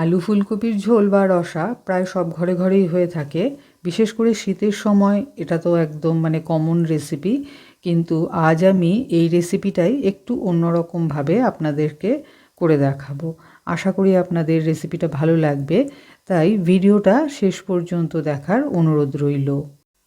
আলু ফুলকপির ঝোল বা রসা প্রায় সব ঘরে ঘরেই হয়ে থাকে। বিশেষ করে শীতের সময় এটা তো একদম মানে কমন রেসিপি কিন্তু আজ আমি এই রেসিপিটাই একটু অন্যরকমভাবে আপনাদেরকে করে দেখাবো। আশা করি আপনাদের রেসিপিটা ভালো লাগবে, তাই ভিডিওটা শেষ পর্যন্ত দেখার অনুরোধ রইল।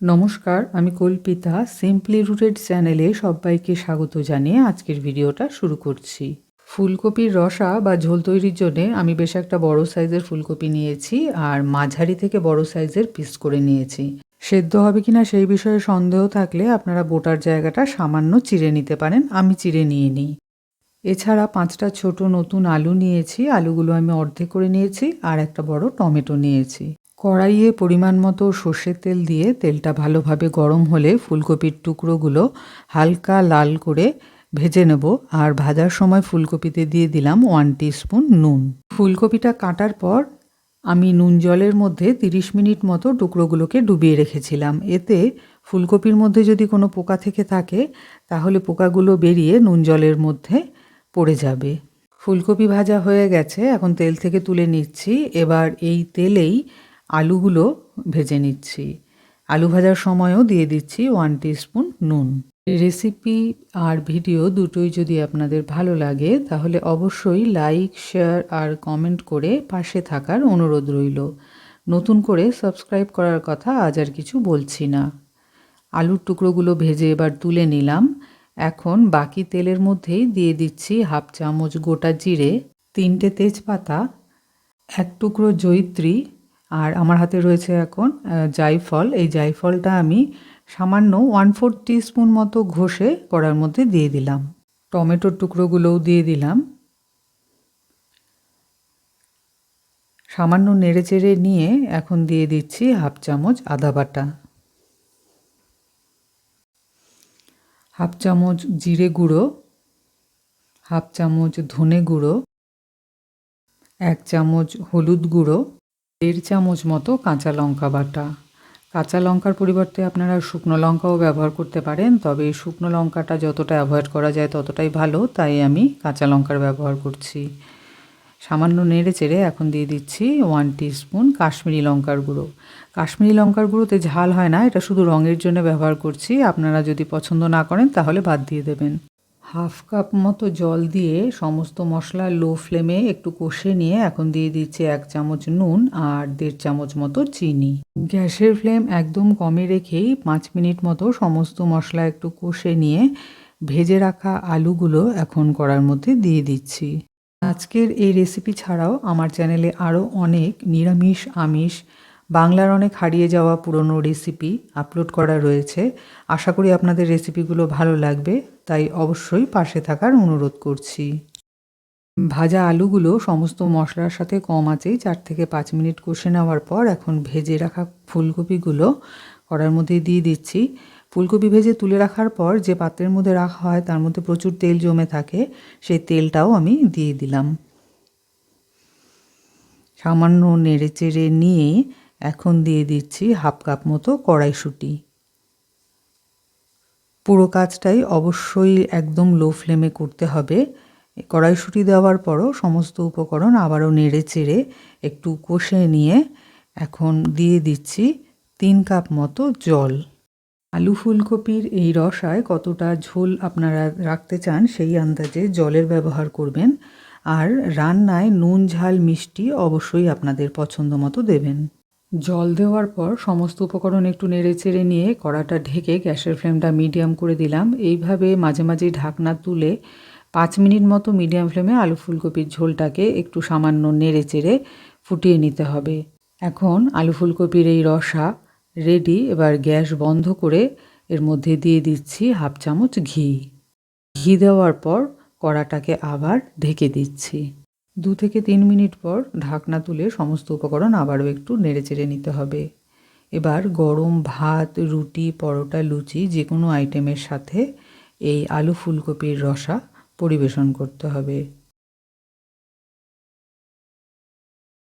নমস্কার, আমি কল্পিতা সিম্পলি রুটেড চ্যানেলে সবাইকে স্বাগত জানিয়ে আজকের ভিডিওটা শুরু করছি। ফুলকপির রসা বা ঝোল তৈরির জন্যে আমি বেশ একটা বড় সাইজের ফুলকপি নিয়েছি আর মাঝারি থেকে বড় সাইজের পিস করে নিয়েছি। সেদ্ধ হবে কিনা সেই বিষয়ে সন্দেহ থাকলে আপনারা বোটার জায়গাটা সামান্য চিড়ে নিতে পারেন, আমি চিড়ে নিয়ে নিই। এছাড়া পাঁচটা ছোট নতুন আলু নিয়েছি, আলুগুলো আমি অর্ধেক করে নিয়েছি আর একটা বড় টমেটো নিয়েছি। কড়াইয়ে পরিমাণ মতো সর্ষের তেল দিয়ে তেলটা ভালোভাবে গরম হলে ফুলকপির টুকরোগুলো হালকা লাল করে ভেজে নেব আর ভাজার সময় ফুলকপিতে দিয়ে দিলাম ওয়ান স্পুন নুন। ফুলকপিটা কাটার পর আমি নুন জলের মধ্যে 30 মিনিট মতো টুকরোগুলোকে ডুবিয়ে রেখেছিলাম। এতে ফুলকপির মধ্যে যদি কোনো পোকা থেকে থাকে, তাহলে পোকাগুলো বেরিয়ে নুন জলের মধ্যে পড়ে যাবে। ফুলকপি ভাজা হয়ে গেছে, এখন তেল থেকে তুলে নিচ্ছি। এবার এই তেলেই আলুগুলো ভেজে নিচ্ছি। আলু ভাজার সময়ও দিয়ে দিচ্ছি ওয়ান স্পুন নুন। রেসিপি আর ভিডিও দুটোই যদি আপনাদের ভালো লাগে, তাহলে অবশ্যই লাইক শেয়ার আর কমেন্ট করে পাশে থাকার অনুরোধ রইল। নতুন করে সাবস্ক্রাইব করার কথা আজ আর কিছু বলছি না। আলুর টুকরোগুলো ভেজে এবার তুলে নিলাম। এখন বাকি তেলের মধ্যেই দিয়ে দিচ্ছি হাফ চামচ গোটা জিরে, তিনটে তেজপাতা, এক টুকরো জয়িত্রী আর আমার হাতে রয়েছে এখন জাইফল এই জাইফলটা আমি সামান্য ওয়ান ফোর স্পুন মতো ঘষে কড়ার মধ্যে দিয়ে দিলাম। টমেটোর টুকরোগুলোও দিয়ে দিলাম। সামান্য নেড়েচেড়ে নিয়ে এখন দিয়ে দিচ্ছি হাফ চামচ আদা বাটা। হাফ চামচ জিরে গুঁড়ো, হাফ চামচ ধনে গুঁড়ো, এক চামচ হলুদ গুঁড়ো দেড় চামচ মতো কাঁচা লঙ্কা বাটা। কাঁচা লঙ্কার পরিবর্তে আপনারা শুকনো লঙ্কাও ব্যবহার করতে পারেন, তবে শুকনো লঙ্কাটা যতটা অ্যাভয়েড করা যায় ততটাই ভালো, তাই আমি কাঁচা লঙ্কার ব্যবহার করছি। সামান্য নেড়ে চেড়ে এখন দিয়ে দিচ্ছি ওয়ান স্পুন কাশ্মীরি লঙ্কার গুঁড়ো। কাশ্মীরি লঙ্কার গুঁড়োতে ঝাল হয় না, এটা শুধু রঙের জন্য ব্যবহার করছি, আপনারা যদি পছন্দ না করেন তাহলে বাদ দিয়ে দেবেন। হাফ কাপ মতো জল দিয়ে সমস্ত মশলা লো ফ্লেমে একটু কষে নিয়ে এখন দিয়ে দিচ্ছি এক চামচ নুন আর দেড় চামচ মতো চিনি। গ্যাসের ফ্লেম একদম কমে রেখেই পাঁচ মিনিট মতো সমস্ত মশলা একটু কষে নিয়ে ভেজে রাখা আলুগুলো এখন করার মধ্যে দিয়ে দিচ্ছি। আজকের এই রেসিপি ছাড়াও আমার চ্যানেলে আরও অনেক নিরামিষ, আমিষ বাংলার অনেক হারিয়ে যাওয়া পুরনো রেসিপি আপলোড করা রয়েছে। আশা করি আপনাদের রেসিপিগুলো ভালো লাগবে, তাই অবশ্যই পাশে থাকার অনুরোধ করছি। ভাজা আলুগুলো সমস্ত মশলার সাথে কম আছেই চার থেকে পাঁচ মিনিট কষে নেওয়ার পর এখন ভেজে রাখা ফুলকপিগুলো কড়ার মধ্যে দিয়ে দিচ্ছি। ফুলকপি ভেজে তুলে রাখার পর যে পাত্রের মধ্যে রাখা হয় তার মধ্যে প্রচুর তেল জমে থাকে, সেই তেলটাও আমি দিয়ে দিলাম। সামান্য নেড়ে চেড়ে নিয়ে এখন দিয়ে দিচ্ছি হাফ কাপ মতো কড়াইশুঁটি। পুরো কাজটাই অবশ্যই একদম লো ফ্লেমে করতে হবে। কড়াইশুঁটি দেওয়ার পরও সমস্ত উপকরণ আবারও নেড়ে চেড়ে একটু কষে নিয়ে এখন দিয়ে দিচ্ছি তিন কাপ মতো জল। আলু ফুলকপির এই রসায় কতটা ঝোল আপনারা রাখতে চান সেই আন্দাজে জলের ব্যবহার করবেন। আর রান্নায় নুন, ঝাল, মিষ্টি অবশ্যই আপনাদের পছন্দ মতো দেবেন। জল দেওয়ার পর সমস্ত উপকরণ একটু নেড়ে চেড়ে নিয়ে কড়াটা ঢেকে গ্যাসের ফ্লেমটা মিডিয়াম করে দিলাম। এইভাবে মাঝে মাঝে ঢাকনা তুলে পাঁচ মিনিট মতো মিডিয়াম ফ্লেমে আলু ফুলকপির ঝোলটাকে একটু সামান্য নেড়ে চেড়ে ফুটিয়ে নিতে হবে। এখন আলু ফুলকপির এই রসা রেডি এবার গ্যাস বন্ধ করে এর মধ্যে দিয়ে দিচ্ছি হাফ চামচ ঘি। ঘি দেওয়ার পর কড়াটাকে আবার ঢেকে দিচ্ছি। দু থেকে তিন মিনিট পর ঢাকনা তুলে সমস্ত উপকরণ আবারও একটু নেড়েচেড়ে নিতে হবে। এবার গরম ভাত, রুটি, পরোটা, লুচি যে কোনো আইটেমের সাথে এই আলু ফুলকপির রসা পরিবেশন করতে হবে।